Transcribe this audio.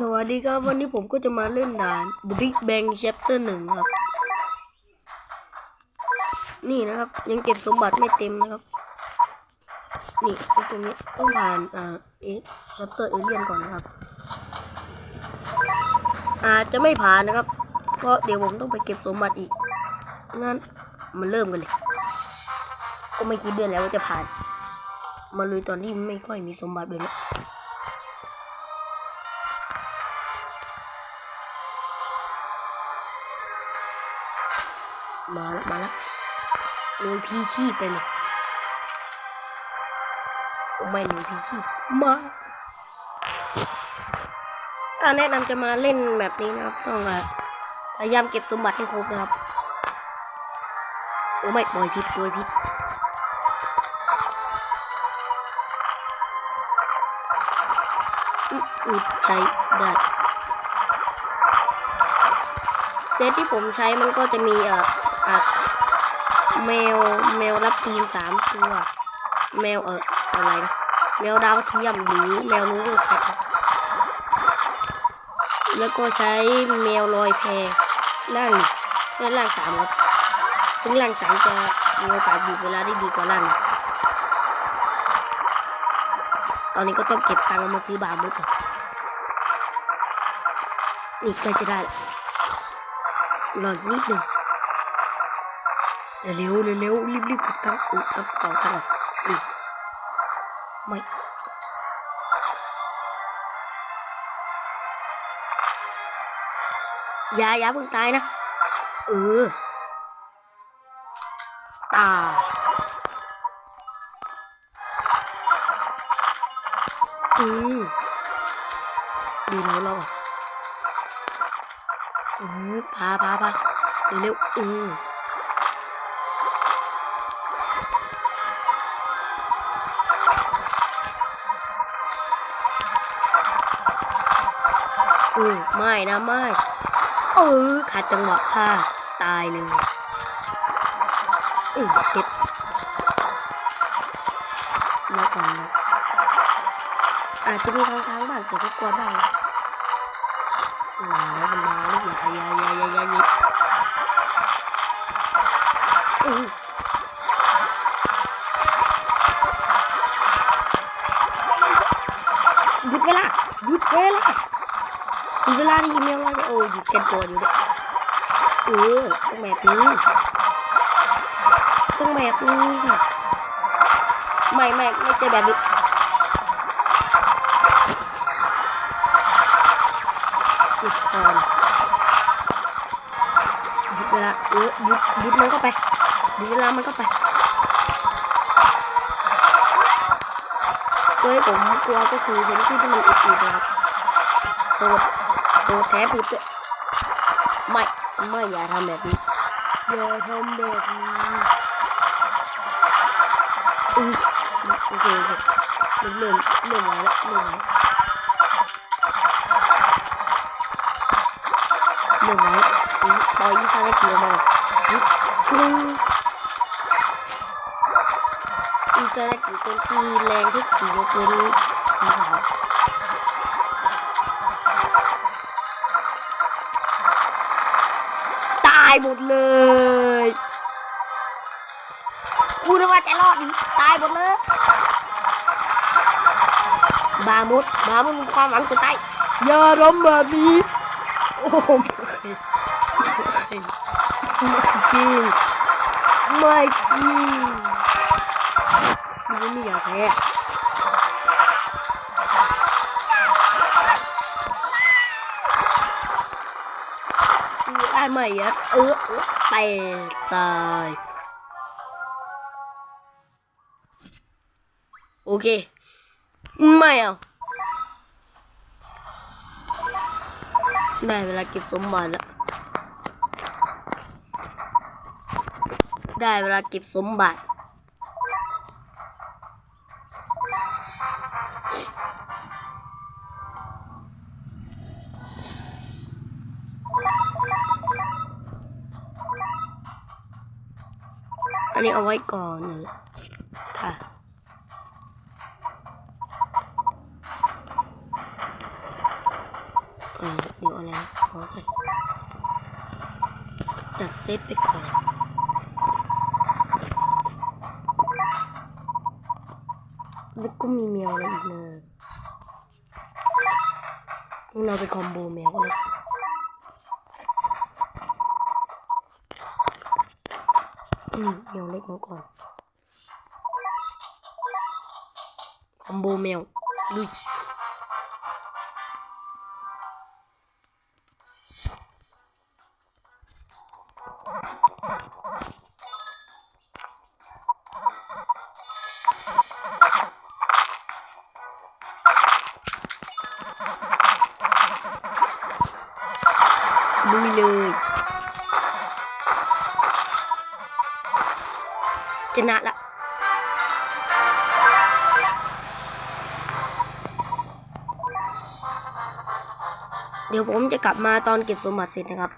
สวัสดีครับ วันนี้ผมก็จะมาเล่นด่าน The Big Bang Chapter หนึ่งครับ นี่นะครับ ยังเก็บสมบัติไม่เต็มนะครับ นี่ตรงนี้ต้องผ่านอ่าเอ Chapter Alien ก่อนนะครับ อาจจะไม่ผ่านนะครับ เพราะเดี๋ยวผมต้องไปเก็บสมบัติอีก งั้นมาเริ่มกันเลย ก็ไม่คิดด้วยแล้วว่าจะผ่าน มาเลยตอนที่ไม่ค่อยมีสมบัติแบบ มาล้วมาล้วโรยพีชีพไปเลยโอไม่โรยพีชีพมาถ้าแนะนำจะมาเล่นแบบนี้นะครับต้องแบบพยายามเก็บสมบัติให้ครบนะครับโอ้ไม่ปล่อยพิษปล่อยพิษอุดใจได้เซตที่ผมใช้มันก็จะมีเอ่อ อะแมวแมวรับตีนสามตัวแมวเอออะไรนะแมวดาวเทียมหรือแมวนู้นครับแล้วก็ใช้แมวลอยแพล่างเพื่อล่างสามครับถึงล่างสามจะมีโอกาสอยู่เวลาได้ดีกว่าล่างตอนนี้ก็ต้องเก็บตังค์มาซื้อบาร์มุกก่อนนี่กล้จะได้แล้วรออีกนิดหนึ่ง เร็วเร็วๆรีบๆกดทั้งอุดทั้งเป่าทั้งอีกไม่อย่าอย่าเพิ่งตายนะ เออ ตาย อืมดีแล้วเราอือพาพาพาเร็วๆอือ อือไม่นะไม่เออขาดจังหวะพลาดตายเลยอือเจ็บแล้วก่อนนะอาจจะมีทางทางบ้างแต่ก็กลัวบ้างอืมแล้วมันมาแล้วอย่าอย่าอย่าอย่าอย่าอย่าอือหยุดเวลาหยุดเวลา หยุดเวลาที่อีเมลว่าจะโอ้ยุดกันตัวอยู่ด้วยเออต้องแบบนี้ต้องแบบนี้ไม่ไม่ไม่ใช่แบบนี้หยุดก่อนหยุดเวลาเออหยุดหยุดมันก็ไปหยุดเวลามันก็ไปโดยผมกลัวก็คือเห็นที่ที่มันอุดอยู่นะครับโดดโดด แท้ผิดด้วยไม่ไม่อย่าทำแบบนี้อย่าทำแบบนี้โอเคโอเคเริ่มเริ่มแล้วเริ่มไหวหนึ่งไว้ปล่อยอีสานเกี่ยวมาชิงอีสานกี่เป็นที่แรงที่สี่ยกเว้นสีขาวายหมดเลยกูนึกว่าจะรอดอีกตายหมดเลยบามุดบามุดมีความหวังสุดท้ายอย่าล้มแบบนี้โอ้โหไม่จริงไม่จริงมันไม่อยากแพ้ ได้ไหมอะเออเออไปตายโอเค ไม่เอาได้เวลาเก็บสมบัติแล้วได้เวลาเก็บสมบัติ นนี้เอาไว้ก่อนเลยค่ะเดี๋ยวอะไรขอใส่จัดเซตไปก่อนแล้วก็มีแมวอะไรอีกนะงั้นเราไปคอมโบแมวกันเลย อืมแมวเล็กมาก่อนคอมโบแมวลุยลุยเลย ชนะละเดี๋ยวผมจะกลับมาตอนเก็บสมบัติเสร็จนะครับ